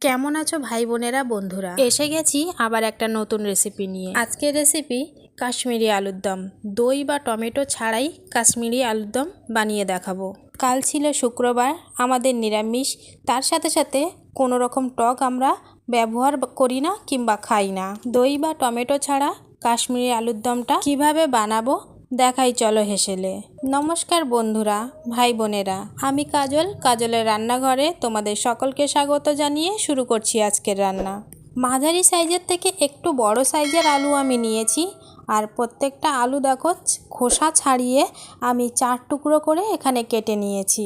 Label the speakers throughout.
Speaker 1: কেমন আছো ভাই বোনেরা বন্ধুরা? এসে গেছি আবার একটা নতুন রেসিপি নিয়ে। আজকের রেসিপি কাশ্মীরি আলুর দম। দই বা টমেটো ছাড়াই কাশ্মীরি আলুর দম বানিয়ে দেখাবো। কাল ছিল শুক্রবার আমাদের নিরামিষ। তার সাথে সাথে কোনো রকম টক আমরা ব্যবহার করি না কিংবা খাই না। দই বা টমেটো ছাড়া কাশ্মীরি আলুর দমটা কীভাবে বানাবো দেখাই চলো হেসেলে। নমস্কার বন্ধুরা, ভাই বোনেরা, আমি কাজল। কাজলের রান্নাঘরে তোমাদের সকলকে স্বাগত জানিয়ে শুরু করছি আজকের রান্না। মাঝারি সাইজের থেকে একটু বড় সাইজের আলু আমি নিয়েছি। আর প্রত্যেকটা আলু দেখো, খোসা ছাড়িয়ে আমি চার টুকরো করে এখানে কেটে নিয়েছি।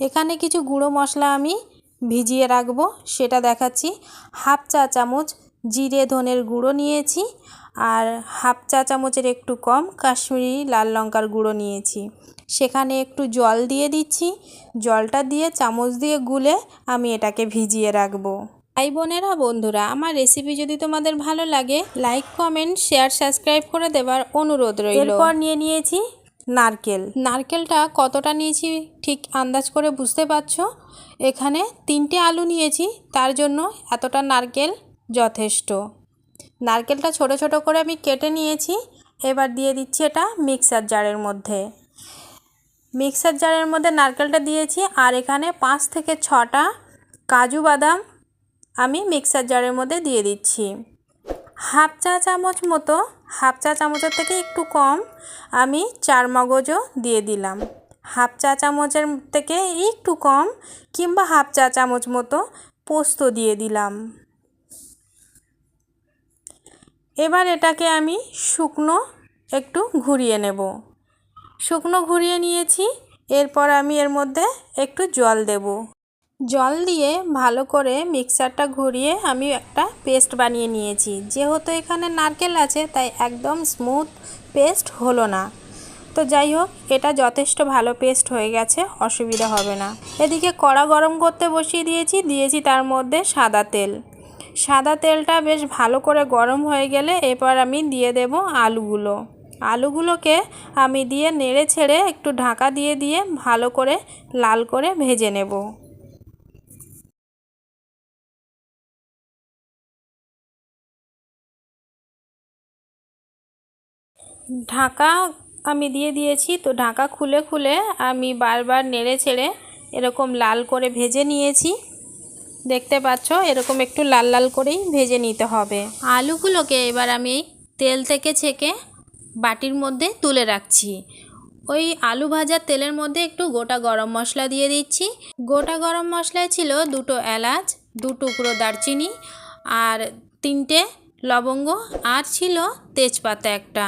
Speaker 1: এখানে কিছু গুঁড়ো মশলা আমি ভিজিয়ে রাখব, সেটা দেখাচ্ছি। হাফ চা চামচ জিরে ধনের গুঁড়ো নিয়েছি। আর হাফ চা চামচের একটু কম কাশ্মীরি লাল লঙ্কার গুঁড়ো নিয়েছি। সেখানে একটু জল দিয়ে দিচ্ছি। জলটা দিয়ে চামচ দিয়ে গুলে আমি এটাকে ভিজিয়ে রাখব। ভাই বোনেরা বন্ধুরা আমার রেসিপি যদি তোমাদের ভালো লাগে লাইক কমেন্ট শেয়ার সাবস্ক্রাইব করে দেবার অনুরোধ রইল। এরপর নিয়ে নিয়েছি নারকেল। নারকেলটা কতটা নিয়েছি ঠিক আন্দাজ করে বুঝতে পারছ? এখানে তিনটে আলু নিয়েছি তার জন্য এতটা নারকেল যথেষ্ট। নারকেলটা ছোট ছোট করে আমি কেটে নিয়েছি। এবার দিয়ে দিচ্ছি এটা মিক্সার জারের মধ্যে। মিক্সার জারের মধ্যে নারকেলটা দিয়েছি আর এখানে পাঁচ থেকে ছটা কাজু বাদাম আমি মিক্সার জারের মধ্যে দিয়ে দিচ্ছি। হাফ চা চামচ মতো, হাফ চা চামচের থেকে একটু কম আমি চার মগজও দিয়ে দিলাম। হাফ চা চামচের থেকে একটু কম কিংবা হাফ চা চামচ মতো পোস্ত দিয়ে দিলাম। এবার এটাকে আমি শুকনো একটু ঘুরিয়ে নেব। শুকনো ঘুরিয়ে নিয়েছি, এরপর আমি এর মধ্যে একটু জল দেব। জল দিয়ে ভালো করে মিক্সারটা ঘুরিয়ে আমি একটা পেস্ট বানিয়ে নিয়েছি। যেহেতু এখানে নারকেল আছে, তাই একদম স্মুথ পেস্ট হলো না। তো যাই হোক, এটা যথেষ্ট ভালো পেস্ট হয়ে গেছে, অসুবিধা হবে না। এদিকে কড়া গরম করতে বসিয়ে দিয়েছি দিয়েছি তার মধ্যে সাদা তেল। সাদা তেলটা বেশ ভালো করে গরম হয়ে গেলে এরপর আমি দিয়ে দেব আলুগুলো। আলুগুলোকে আমি দিয়ে নেড়ে ছেড়ে একটু ঢাকা দিয়ে দিয়ে ভালো করে লাল করে ভেজে নেব। ঢাকা আমি দিয়ে দিয়েছি, তো ঢাকা খুলে খুলে আমি বারবার নেড়ে ছেড়ে এরকম লাল করে ভেজে নিয়েছি। দেখতে পাচ্ছ, এরকম একটু লাল লাল করেই ভেজে নিতে হবে। আলুগুলোকে এবার আমি তেল থেকে ছেঁকে বাটির মধ্যে তুলে রাখছি। ওই আলু ভাজার তেলের মধ্যে একটু গোটা গরম মশলা দিয়ে দিচ্ছি। গোটা গরম মশলায় ছিল দুটো এলাচ, দু টুকরো দারচিনি আর তিনটে লবঙ্গ আর ছিল তেজপাতা একটা।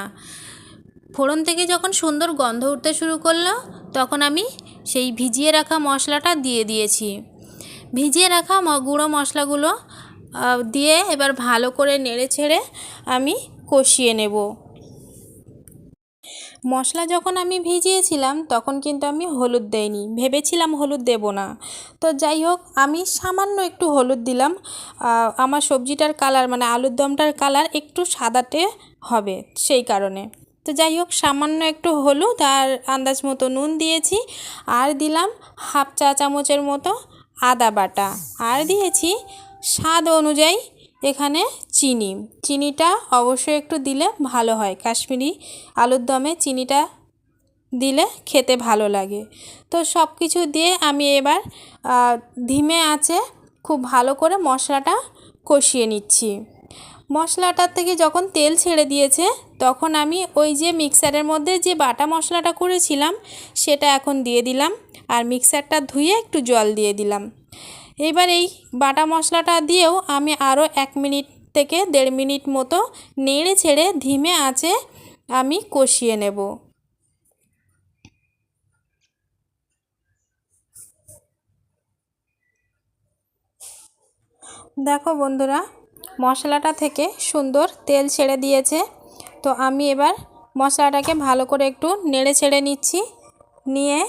Speaker 1: ফোড়ন থেকে যখন সুন্দর গন্ধ উঠতে শুরু করল, তখন আমি সেই ভিজিয়ে রাখা মশলাটা দিয়ে দিয়েছি। ভিজিয়ে রাখা গুঁড়ো মশলাগুলো দিয়ে এবার ভালো করে নেড়ে ছেড়ে আমি কষিয়ে নেব। মশলা যখন আমি ভিজিয়েছিলাম, তখন কিন্তু আমি হলুদ দেইনি। ভেবেছিলাম হলুদ দেব না। তো যাই হোক, আমি সামান্য একটু হলুদ দিলাম। আমার সবজিটার কালার মানে আলুর দমটার কালার একটু সাদাটে হবে সেই কারণে। তো যাই হোক, সামান্য একটু হলুদ আর আন্দাজ মতো নুন দিয়েছি। আর দিলাম হাফ চা চামচের মতো আদা বাটা। আর দিয়েছি স্বাদ অনুযায়ী এখানে চিনি। চিনিটা অবশ্যই একটু দিলে ভালো হয়। কাশ্মীরি আলুর দমে চিনিটা দিলে খেতে ভালো লাগে। তো সব কিছু দিয়ে আমি এবার ধিমে আছে খুব ভালো করে মশলাটা কষিয়ে নিচ্ছি। মশলাটার থেকে যখন তেল ছেড়ে দিয়েছে, তখন আমি ওই যে মিক্সারের মধ্যে যে বাটা মশলাটা করেছিলাম, সেটা এখন দিয়ে দিলাম। আর মিক্সারটা ধুয়ে একটু জল দিয়ে দিলাম। এবার এই বাটা মশলাটা দিয়েও আমি আরও এক মিনিট থেকে দেড় মিনিট মতো নেড়ে ছেড়ে ধিমে আঁচে আমি কষিয়ে নেব। দেখো বন্ধুরা, মশলাটা থেকে সুন্দর তেল ছেড়ে দিয়েছে। তো আমি এবার মশলাটাকে ভালো করে একটু নেড়ে ছেড়ে নিচ্ছি। নিয়ে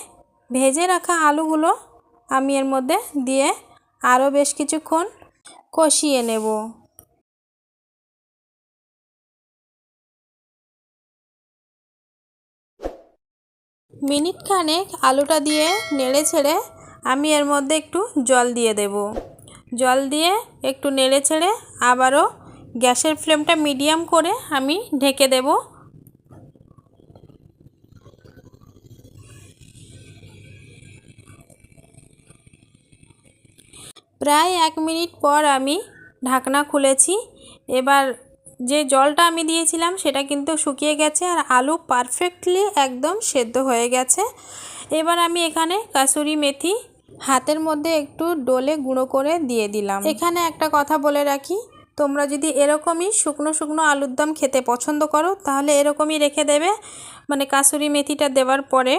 Speaker 1: ভেজে রাখা আলুগুলো আমি এর মধ্যে দিয়ে আরও বেশ কিছুক্ষণ কষিয়ে নেব। মিনিট খানেক আলুটা দিয়ে নেড়ে ছেড়ে আমি এর মধ্যে একটু জল দিয়ে দেব। জল দিয়ে একটু নেড়ে ছেড়ে আবারও গ্যাসের ফ্লেমটা মিডিয়াম করে আমি ঢেকে দেব। প্রায় এক মিনিট পর আমি ঢাকনা খুলেছি। এবার যে জলটা আমি দিয়েছিলাম সেটা কিন্তু শুকিয়ে গেছে আর আলু পারফেক্টলি একদম সেদ্ধ হয়ে গেছে। এবার আমি এখানে কাসুরি মেথি হাতের মধ্যে একটু ডোলে গুঁড়ো করে দিয়ে দিলাম। এখানে একটা কথা বলে রাখি, তোমরা যদি এরকমই শুকনো শুকনো আলুর দম খেতে পছন্দ করো, তাহলে এরকমই রেখে দেবে। মানে কাসুরি মেথিটা দেওয়ার পরে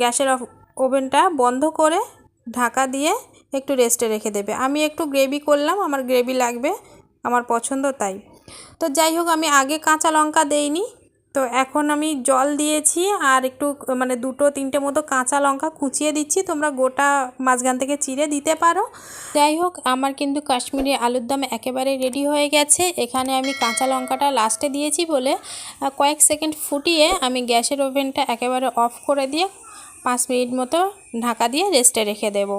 Speaker 1: গ্যাসের ওভেনটা বন্ধ করে ঢাকা দিয়ে একটু রেস্টে রেখে দেবে। আমি একটু গ্রেভি করলাম, আমার গ্রেভি লাগবে, আমার পছন্দ তাই। তো যাই হোক, আমি আগে কাঁচা লঙ্কা দেইনি, তো এখন আমি জল দিয়েছি আর একটু মানে দুটো তিনটে মতো কাঁচা লঙ্কা কুচিয়ে দিচ্ছি। তোমরা গোটা মাঝখান থেকে চিড়ে দিতে পারো। যাই হোক, আমার কিন্তু কাশ্মীরি আলুর দম একেবারে রেডি হয়ে গেছে। এখানে আমি কাঁচা লঙ্কাটা লাস্টে দিয়েছি বলে কয়েক সেকেন্ড ফুটিয়ে আমি গ্যাসের ওভেনটা একেবারে অফ করে দিয়ে পাঁচ মিনিট মতো ঢাকা দিয়ে রেস্টে রেখে দেবো।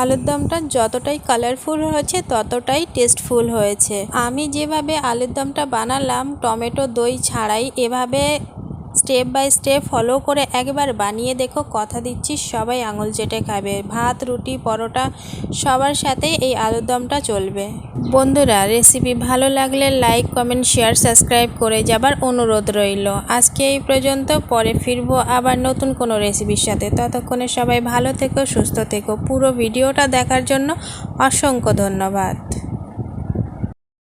Speaker 1: আলুর দমটা যতটাই কালারফুল হয়েছে, ততটাই টেস্টফুল হয়েছে। আমি যেভাবে আলুর দমটা বানালাম, টমেটো, দই ছাড়াই এভাবে স্টেপ বাই স্টেপ ফলো করে একবার বানিয়ে দেখো, কথা দিচ্ছি, সবাই আঙুল চেটে খাবে। ভাত, রুটি, পরোটা, সবার সাথে এই আলুর দমটা চলবে। বন্ধুরা রেসিপি ভালো লাগলে লাইক কমেন্ট শেয়ার সাবস্ক্রাইব করে যাবার অনুরোধ রইল। আজকে এই পর্যন্ত, পরে ফিরবো আবার নতুন কোনো রেসিপির সাথে। ততক্ষণে সবাই ভালো থেকো, সুস্থ থেকো। পুরো ভিডিওটা দেখার জন্য অসংখ্য ধন্যবাদ।